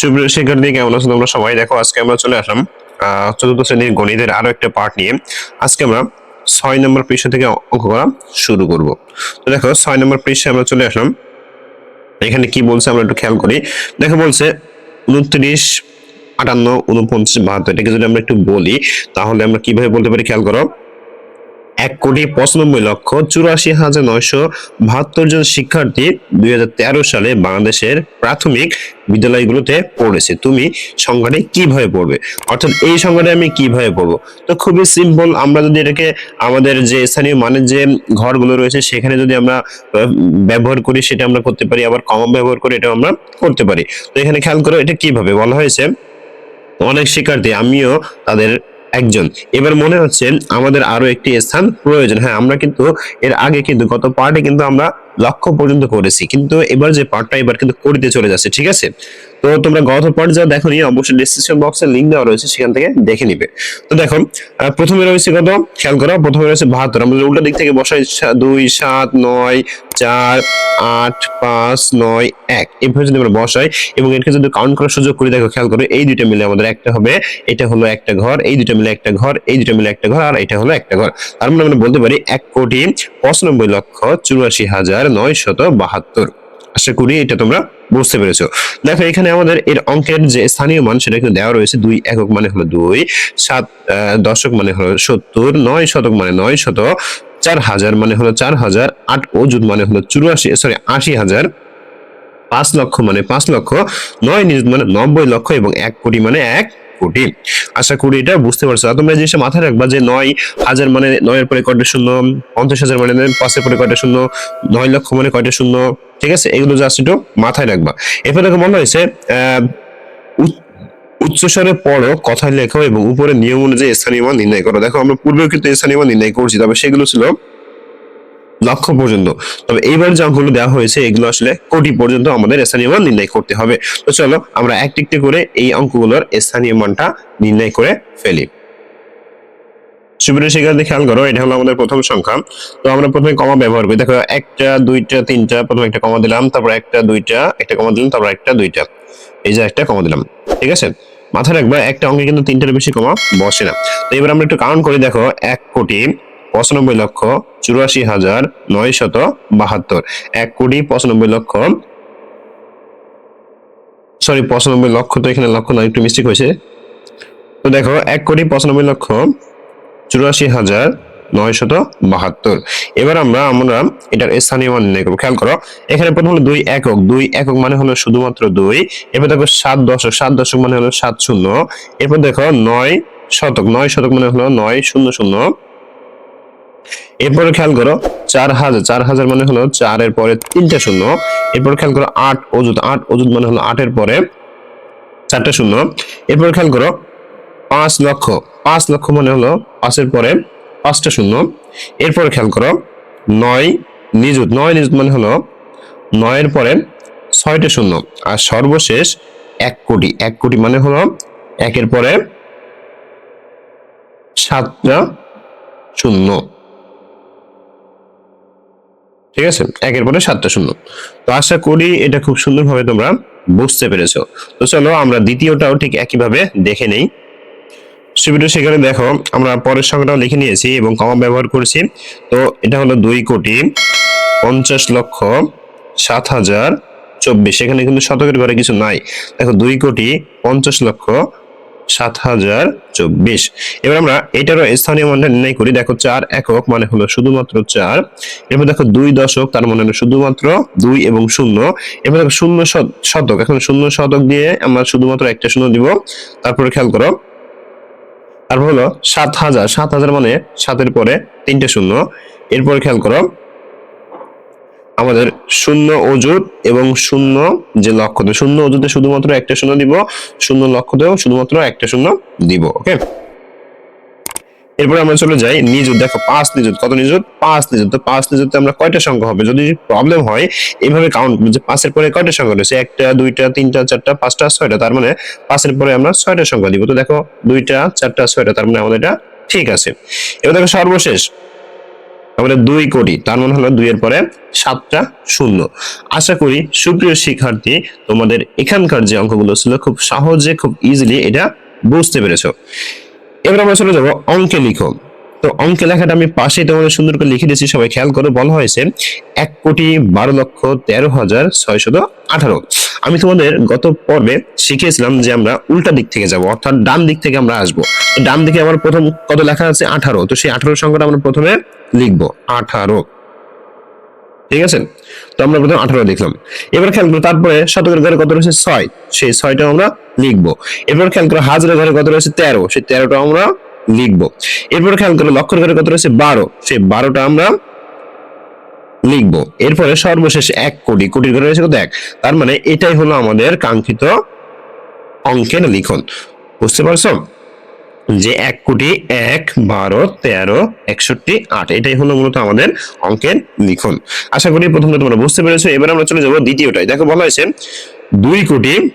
সুপ্রিয় শিক্ষার্থী কেমন আছো তোমরা সবাই? দেখো, আজকে আমরা চলে আসলাম চতুর্থ শ্রেণির গণিতের আরও একটা পার্ট নিয়ে। আজকে আমরা ছয় নম্বর পৃষ্ঠা থেকে অঙ্ক করা শুরু করব। তো দেখো, ছয় নম্বর পৃষ্ঠায় আমরা চলে আসলাম। এখানে কি বলছে আমরা একটু খেয়াল করি। দেখো, বলছে উনত্রিশ, আটান্ন, উনপঞ্চাশ, বাহাত্তর। এটাকে যদি আমরা একটু বলি, তাহলে আমরা কীভাবে বলতে পারি? খেয়াল করো। এক কোটি পঁচানব্বই লক্ষ চুরাশি হাজার নয়শো বাহাত্তর জন শিক্ষার্থী দু হাজার তেরো সালে বাংলাদেশের প্রাথমিক বিদ্যালয়গুলোতে পড়েছে। তুমি সংখ্যাটি কীভাবে পড়বে? অর্থাৎ এই সংখ্যাটা আমি কীভাবে পড়ব? তো খুবই সিম্পল আমরা যদি এটাকে আমাদের যে স্থানীয় মানের যে ঘরগুলো রয়েছে, সেখানে যদি আমরা ব্যবহার করি, সেটা আমরা করতে পারি। আবার কমন ব্যবহার করে এটা আমরা করতে পারি। তো এখানে খেয়াল করো, এটা কীভাবে? বলা হয়েছে, অনেক শিক্ষার্থী, আমিও তাদের একজন। এবার মনে হচ্ছে আমাদের আরও একটি স্থান প্রয়োজন। হ্যাঁ আমরা কিন্তু এর আগে কিন্তু গত পার্টে কিন্তু আমরা লক্ষ্য পর্যন্ত করেছি। কিন্তু এবার যে পার্টটা এবার কিন্তু করতে চলে যাচ্ছে, ঠিক আছে? তো তোমরা গত পার্ট যা দেখো অবশ্যই ডিসক্রিপশন বক্সে লিংক দেওয়া রয়েছে, সেখান থেকে দেখে নিবে। তো দেখো প্রথমে রয়েছে কত? খেয়াল করো, প্রথমে রয়েছে বাহাত্তর। আমরা উল্টো দিক থেকে বসাই দুই, সাত, নয়, চার, আট, পাঁচ, নয়, এক। এভাবে যদি আমরা বসাই, এবং এটাকে যদি কাউন্ট করার সুযোগ করি, দেখো, খেয়াল করো, এই দুইটা মিলে আমাদের একটা হবে, এটা হলো একটা ঘর, এই দুইটা মিলে একটা ঘর, এই দুইটা মিলে একটা ঘর, আর এটা হলো একটা ঘর। তার মানে আমরা বলতে পারি, এক কোটি পঁচানব্বই লক্ষ চুরাশি হাজার নয় শত বাহাত্তর। আশা করি এটা তোমরা বুঝতে পেরেছ। দেখো, এখানে আমাদের এর অঙ্কের যে স্থানীয় মান, সেটা কিন্তু দেওয়া রয়েছে দুই একক মানে হলো দুই, সাত দশক মানে হলো সত্তর, নয় শতক মানে নয় শত, চার হাজার মানে হলো চার হাজার, আট অজুদ মানে হলো চুরাশি সরি আশি হাজার, পাঁচ লক্ষ মানে পাঁচ লক্ষ, নয় নিযুত মানে নব্বই লক্ষ এবং এক কোটি মানে এক কোটি। আশা করি এটা বুঝতে পারছ। আর তোমরা জিনিসটা মাথায় রাখবা যে নয় হাজার মানে নয়ের পরে কয়টা শূন্য, পঞ্চাশ হাজার মানে পাঁচের পরে কয়টা শূন্য, নয় লক্ষ মানে কয়টা শূন্য, ঠিক আছে? এগুলো জাস্ট একটু মাথায় রাখবা। এরপর মনে হয়েছে উচ্চস্বরে পড়ো, কথায় লেখো এবং উপরে নিয়ম অনুযায়ী স্থানীয় মান নির্ণয় করো। দেখো আমরা পূর্বেও কিন্তু স্থানীয় মান নির্ণয় করছি, তবে সেগুলো ছিল লক্ষ পর্যন্ত। তবে এইবার যে অঙ্কগুলো দেওয়া হয়েছে, এগুলো আসলে কোটি পর্যন্ত আমাদের স্থানীয় মান নির্ণয় করতে হবে। তো চলো, আমরা একটি একটি করে এই অঙ্কগুলোর স্থানীয় মানটা নির্ণয় করে ফেলি। সুপ্রিয় শিক্ষার্থী, খেয়াল করো, এটা হলো আমাদের প্রথম সংখ্যা। তো আমরা প্রথমে কমা ব্যবহার করি। দেখো, একটা, দুইটা, তিনটা, প্রথমে একটা কমা দিলাম, তারপর একটা, দুইটা, একটা কমা দিলাম, তারপর একটা, দুইটা। এই যে একটা কমা দিলাম, ঠিক আছে? মাথায় রাখবা, একটা অঙ্কে কিন্তু তিনটার বেশি কমা বসে না। তো এবার আমরা একটু কাউন্ট করি, দেখো, এক কোটি পঁচানব্বই লক্ষ চুরাশি হাজার নয় শত বাহাত্তর। এক কোটি পঁচানব্বই লক্ষ সরি পঁচানব্বই লক্ষ তো এখানে লক্ষ না একটু মিস্টেক হয়েছে। তো দেখো, এক কোটি পঁচানব্বই লক্ষ চুরাশি হাজার নয় শত বাহাত্তর। এবার আমরা আমরা এটার স্থানীয় মান নির্ণয় করব। খেয়াল করো, এখানে প্রথম হলো দুই একক। দুই একক মানে হলো শুধুমাত্র দুই। এরপর দেখো সাত দশক। সাত দশক মানে হলো সাত শূন্য। এরপর দেখো নয় শতক। নয় শতক মানে হলো নয় শূন্য শূন্য। এরপরে খেয়াল করো, চার হাজার চার হাজার মানে হলো চারের পরে তিনটা শূন্য। এরপর খেয়াল করো, আট অজুত আট অজুত মানে হলো আটের পরে চারটা শূন্য। এরপর খেয়াল করো, পাঁচ লক্ষ পাঁচ লক্ষ মানে হলো পাঁচের পরে পাঁচটা শূন্য। এরপরে খেয়াল করো, নয় নিযুত নয় নিযুত মানে হলো নয়ের পরে ছয়টা শূন্য। আর সর্বশেষ এক কোটি এক কোটি মানে হলো একের পরে সাতটা শূন্য। ঠিক আছে? একের পরে সাতটা শূন্য। তো আশা করি এটা খুব সুন্দরভাবে তোমরা বুঝতে পেরেছ। তো চলো, আমরা দ্বিতীয়টাও ঠিক একইভাবে দেখে নেই। সুবিধা সেখানে দেখো, আমরা পরের সংখ্যাটাও লিখে নিয়েছি এবং কমা ব্যবহার করেছি। তো এটা হলো দুই কোটি পঞ্চাশ লক্ষ সাত হাজার চব্বিশ। এখানে কিন্তু শতকের ঘরে কিছু নাই। দেখো, দুই কোটি পঞ্চাশ লক্ষ সাত হাজার চব্বিশ। এবার আমরা এটারও স্থানীয় মানটা নির্ণয় করি। দেখো চার একক মানে হলো শুধুমাত্র চার। এরপর দেখো দুই দশক, তার মানে শুধুমাত্র দুই এবং শূন্য। এরপর দেখো শূন্য শতক। এখন শূন্য শতক দিয়ে আমরা শুধুমাত্র একটা শূন্য দিব। তারপরে খেয়াল করো। তারপর হলো সাত হাজার। সাত হাজার মানে সাতের পরে তিনটে শূন্য। এরপর খেয়াল করো। আমাদের শূন্য অজুত এবং শূন্য যে লক্ষ্যতে শূন্য অজুতে শুধুমাত্র একটা শূন্য দিব, শূন্য লক্ষ্যতেও শুধুমাত্র একটা শূন্য দিব ওকে এরপর আমরা চলে যাই নিযুত, দেখো পাঁচ নিযুত, কত নিযুত? পাঁচ নিযুত, তো পাঁচ নিযুতে আমরা কয়টা সংখ্যা হবে? যদি প্রবলেম হয় এইভাবে কাউন্ট যে পাঁচের পরে কয়টা সংখ্যা রয়েছে? একটা, দুইটা, তিনটা, চারটা, পাঁচটা, ছয়টা, তার মানে পাঁচের পরে আমরা ছয়টা সংখ্যা দিব। তো দেখো দুইটা, চারটা, ছয়টা, তার মানে আমাদের এটা ঠিক আছে। এবার দেখো সর্বশেষ তারপরে দুই কোটি, তার মানে হলো দুইয়ের পরে সাতটা শূন্য। আশা করি সুপ্রিয় শিক্ষার্থী, তোমাদের এখানকার যে অঙ্কগুলো ছিল খুব সহজে, খুব ইজিলি এটা বুঝতে পেরেছ। এবার আমরা চলে যাব অঙ্কে লিখো। তো অঙ্কে লেখাটা আমি পাশে তোমাদের সুন্দর করে লিখে দিয়েছি, সবাই খেয়াল করে। বলা হয়েছে, এক কোটি বারো লক্ষ তেরো হাজার ছয়শত আঠারো। আমি তোমাদের গত পর্বে শিখিয়েছিলাম যে আমরা উল্টা দিক থেকে যাব, অর্থাৎ ডান দিক থেকে আমরা আসব। ডান দিকে আমার প্রথম কত লেখা আছে? আঠারো। তো সেই আঠারো সংখ্যাটা আমরা প্রথমে লিখব। আঠারো। ঠিক আছে? তো আমরা প্রথমে আঠারো লিখলাম। এবার খেয়াল করো, তারপরে শতকের ঘরে কত রয়েছে? ছয়। সেই ছয়টা আমরা লিখব। এবার খেয়াল করো, হাজারের ঘরে কত রয়েছে? তেরো। সেই তেরোটা আমরা লিখব। এরপর খেয়াল করো লক্ষের ঘরে কত রয়েছে? বারো। সেই বারোটা আমরা লিখব। এরপরে সর্বশেষ এক কোটি। কোটির ঘরে রয়েছে কত? এক। তার মানে এটাই হলো আমাদের কাঙ্ক্ষিত অঙ্কের লিখন। বুঝতে পারছ? যে এক কোটি এক, বারো, তেরো, একষট্টি, আট। এটাই হলো মূলত আমাদের অঙ্কের লিখন। আশা করি প্রথমটা তোমরা বুঝতে পেরেছ। এবার আমরা চলে যাব দ্বিতীয়টায়। দেখো বলা হয়েছে, দুই কোটি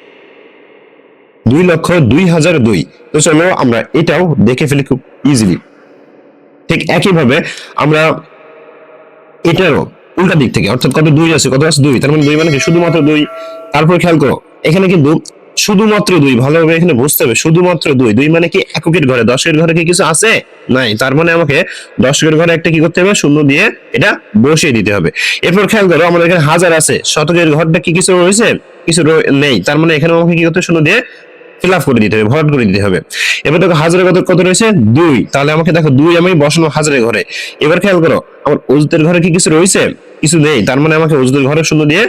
দুই লক্ষ দুই হাজার দুই। তো চলো আমরা এটাও দেখে ফেলি খুব ইজিলি ঠিক একইভাবে আমরা এটারও উল্টা দিক থেকে, অর্থাৎ কত দুই আছে, কত আছে দুই, তার মানে দুই মানে কি? শুধুমাত্র দুই। তারপর খেয়াল করো, এখানে কিন্তু শুধুমাত্র দুই, ভালোভাবে এখানে বুঝতে হবে, শুধুমাত্র দুই। দুই মানে কি এককের ঘরে, দশের ঘরে কি কিছু আছে? নাই, তার মানে আমাকে দশের ঘরে একটা কি করতে হবে? শূন্য দিয়ে এটা বসিয়ে দিতে হবে। এরপর খেয়াল করো, আমাদের এখানে হাজার আছে, শতকের ঘরটা কি কিছু রয়েছে? কিছু নেই, তার মানে এখানে আমাকে কি করতে? শূন্য দিয়ে ফিল করে দিতে হবে, ভরাট করে দিতে হবে। এবার দেখো হাজারের কত কত রয়েছে? দুই। তাহলে আমাকে দেখো দুই আমি বসানো হাজারের ঘরে। এবার খেয়াল করো, আমার ওজদের ঘরে কি কিছু রয়েছে? কিছু নেই। তার মানে আমাকে ওজদের ঘরে শূন্য দিয়ে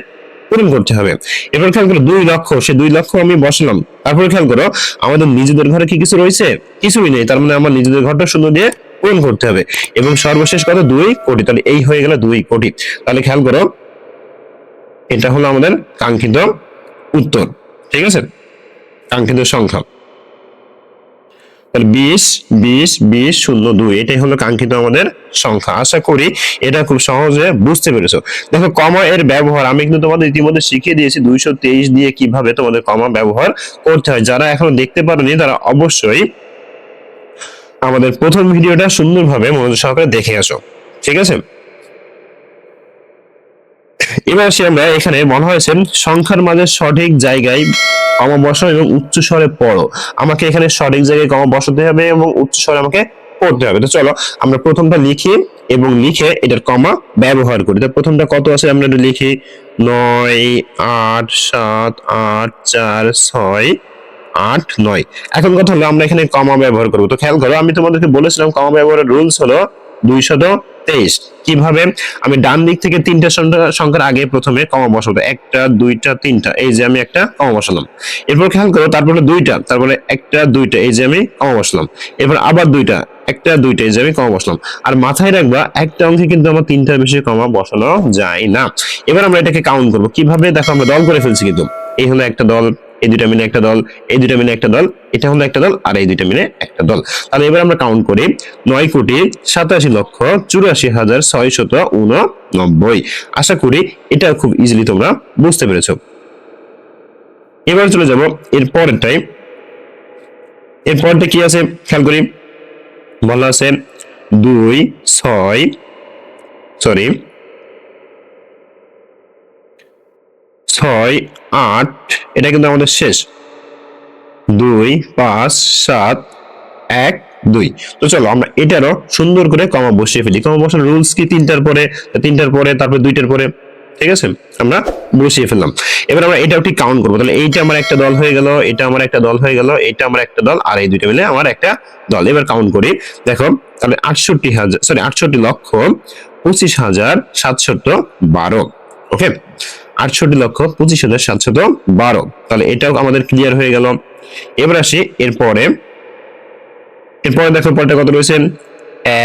পূরণ করতে হবে। এবার খেয়াল করো, দুই লক্ষ, সে দুই লক্ষ আমি বসালাম। তারপরে খেয়াল করো, আমাদের নিজেদের ঘরে কি কিছু রয়েছে? কিছুই নেই। তার মানে আমার নিজেদের ঘরটা শূন্য দিয়ে পূরণ করতে হবে। এবং সর্বশেষ কত? দুই কোটি। তাহলে এই হয়ে গেল দুই কোটি। তাহলে খেয়াল করো, এটা হলো আমাদের কাঙ্ক্ষিত উত্তর। ঠিক আছে? কাঙ্ক্ষিত সংখ্যা। তাহলে বিশ বিশ বিশ, শূন্য, দুই, এটাই হলো কাঙ্ক্ষিত আমাদের সংখ্যা। আশা করি এটা খুব সহজে বুঝতে পেরেছ। দেখো, কমা এর ব্যবহার, আমি কিন্তু তোমাদের ইতিমধ্যে শিখিয়ে দিয়েছি দুইশো তেইশ দিয়ে কীভাবে তোমাদের কমা ব্যবহার করতে হয়। যারা এখনও দেখতে পারোনি, তারা অবশ্যই আমাদের প্রথম ভিডিওটা সুন্দরভাবে মনোযোগ সহকারে দেখে আসো। ঠিক আছে? এবার আসি আমরা, এখানে মনে হয়েছে সংখ্যার মাঝে সঠিক জায়গায় কমা বসাও এবং উচ্চ স্বরে পড়ো। আমাকে এখানে সঠিক জায়গায় কমা বসাতে হবে এবং উচ্চ স্বরে আমাকে পড়তে হবে। তো চলো, আমরা প্রথমটা লিখি এবং লিখে এটার কমা ব্যবহার করি। তো প্রথমটা কত আছে? আমরা একটু লিখি। নয়, আট, সাত, আট, চার, ছয়, আট, নয়। এখন কথা হলো, আমরা এখানে কমা ব্যবহার করব। তো খেয়াল করো, আমি তোমাদেরকে বলেছিলাম কমা ব্যবহারের রুলস হলো দুইশত তেইশ। কীভাবে? আমি ডান দিক থেকে তিনটা সংখ্যার আগে প্রথমে কমা বসাবো। একটা, দুইটা, তিনটা। এই যে আমি একটা কমা বসালাম। এরপর খেয়াল করো, তারপরে দুইটা, তারপরে একটা, দুইটা। এই যে আমি কমা বসলাম। এরপর আবার দুইটা, একটা, দুইটা। এই যে আমি কমা বসলাম। আর মাথায় রাখবা, একটা অঙ্কে কিন্তু আমার তিনটার বেশি কমা বসানো যায় না। এবার আমরা এটাকে কাউন্ট করব। কীভাবে? দেখো আমরা দল করে ফেলছি কিন্তু। এই হলো একটা দল এই দুইটা মিলে একটা দল, এই দুইটা মিলে একটা দল, এটা হলো একটা দল আর এই দুইটা মিলে একটা দল। তাহলে এবার আমরা কাউন্ট করি নয় কোটি সাতাশি লক্ষ চুরাশি হাজার ছয় শত উননব্বই। আশা করি এটা খুব ইজিলি তোমরা বুঝতে পেরেছ। এবার চলে যাব এর পরেরটাই এর পরেরটা কি আছে? খেয়াল করি। বলা আছে দুই, ছয় সরি ছয়, আট, এটা কিন্তু আমাদের শেষ। দুই, পাঁচ, সাত, এক, দুই। তো চলো, আমরা এটারও সুন্দর করে কমা বসিয়ে ফেলি। কমা বসানোর রুলস কি? তিনটার পরে তিনটার পরে, তারপরে দুইটার পরে, ঠিক আছে? আমরা বসিয়ে ফেললাম। এবার আমরা এটাও ঠিক কাউন্ট করব। তাহলে এইটা আমার একটা দল হয়ে গেল, এটা আমার একটা দল হয়ে গেল, এটা আমার একটা দল, আর এই দুইটা মিলে আমার একটা দল। এবার কাউন্ট করি। দেখো, তাহলে আটষট্টি হাজার সরি আটষট্টি লক্ষ পঁচিশ হাজার সাতশত বারো। ওকে আটষট্টি লক্ষ পঁচিশ হাজার সাতশত বারো। তাহলে এটাও আমাদের ক্লিয়ার হয়ে গেল। এবার আসি এরপরে। এরপরে দেখো পরটা কত রয়েছে?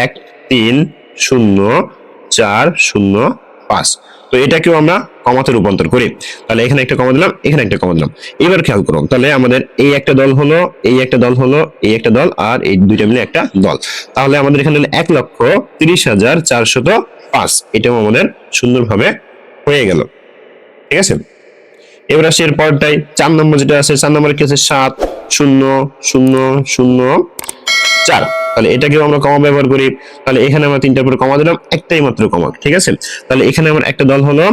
এক, তিন, শূন্য, চার, শূন্য, পাঁচ। তো এটাকেও আমরা কমাতে রূপান্তর করি। তাহলে এখানে একটা কমা দিলাম, এখানে একটা কমা দিলাম। এবার খেয়াল করো তাহলে আমাদের এই একটা দল হলো, এই একটা দল হলো, এই একটা দল আর এই দুইটা মিলে একটা দল। তাহলে আমাদের এখানে এক লক্ষ তিরিশ হাজার চারশত পাঁচ। এটাও আমাদের সুন্দরভাবে হয়ে গেল। ঠিক আছে? এবার আসি এর পরটাই চার নম্বর যেটা আছে, চার নম্বর কি আছে? সাত, শূন্য শূন্য শূন্য, চার। তাহলে এটাকেও আমরা কমা ব্যবহার করি। তাহলে এখানে আমরা তিনটার পরে কমা দিলাম, একটাই মাত্র কমা ঠিক আছে? তাহলে এখানে আমার একটা দল হলো,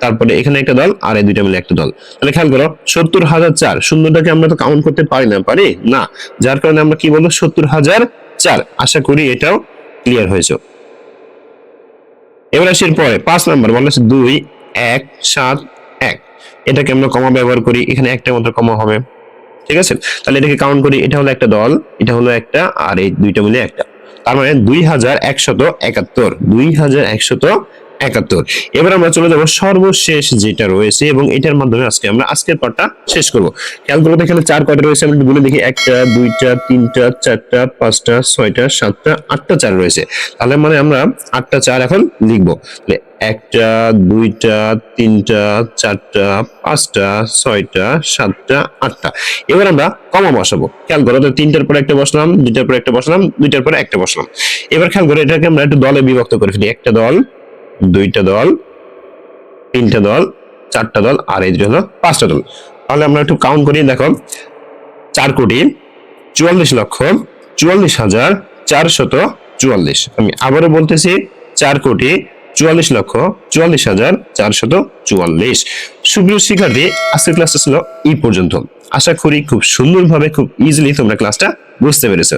তারপরে এখানে একটা দল, আর এই দুইটা মিলে একটা দল। তাহলে খেয়াল করো, সত্তর হাজার চার। শূন্যটাকে আমরা তো কাউন্ট করতে পারি না পারি? না। যার কারণে আমরা কি বলব? সত্তর হাজার চার। আশা করি এটাও ক্লিয়ার হয়েছে। এবার আসি পরে, পাঁচ নাম্বার, বলা হচ্ছে দুই, এক, সাত এটাকে আমরা কমা ব্যবহার করি, এখানে একটা মাত্র কমা হবে। ঠিক আছে? তাহলে এটাকে কাউন্ট করি, এটা হলো একটা দল, এটা হলো একটা, আর এই দুইটা মিলে একটা। তার মানে দুই হাজার একশত একাত্তর, দুই হাজার একশত একাত্তর। এবার আমরা চলে যাব সর্বশেষ যেটা রয়েছে এবং এটার মাধ্যমে আজকে আমরা আজকের পার্টটা শেষ করব। খেয়াল করব চার কয়টা রয়েছে একটু বলে দেখি। একটা, দুইটা, তিনটা, চারটা, পাঁচটা, ছয়টা, সাতটা, আটটা চার রয়েছে। তাহলে মানে আমরা আটটা চার এখন লিখব। একটা, দুইটা, তিনটা, চারটা, পাঁচটা, ছয়টা, সাতটা, আটটা। এবার আমরা কমা বসাবো। খেয়াল করো, তো তিনটার পরে একটা বসলাম, দুইটার পরে একটা বসলাম, দুইটার পরে একটা বসলাম। এবার খেয়াল করো এটাকে আমরা একটু দলে বিভক্ত করে ফেলি। একটা দল দুইটা দল, তিনটা দল, চারটা দল, আর এই হলো পাঁচটা দল। তাহলে আমরা একটু কাউন্ট করি, দেখো, চার কোটি চুয়াল্লিশ লক্ষ চুয়াল্লিশ হাজার চারশত চুয়াল্লিশ। আমি আবারও বলতেছি, চার কোটি চুয়াল্লিশ লক্ষ চুয়াল্লিশ হাজার চারশত চুয়াল্লিশ। সুপ্রিয় শিক্ষার্থী, আজকের ক্লাসটা ছিল এই পর্যন্ত। আশা করি খুব সুন্দরভাবে, খুব ইজিলি তোমরা ক্লাসটা বুঝতে পেরেছ।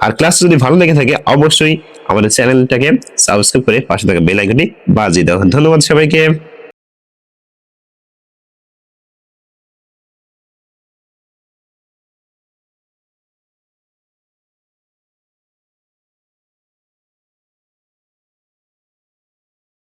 আর ক্লাস যদি ভালো লেগে থাকে, অবশ্যই আমাদের চ্যানেলটাকে সাবস্ক্রাইব করে পাশে থাকা বেল আইকনটি বাজিয়ে দাও। ধন্যবাদ সবাইকে।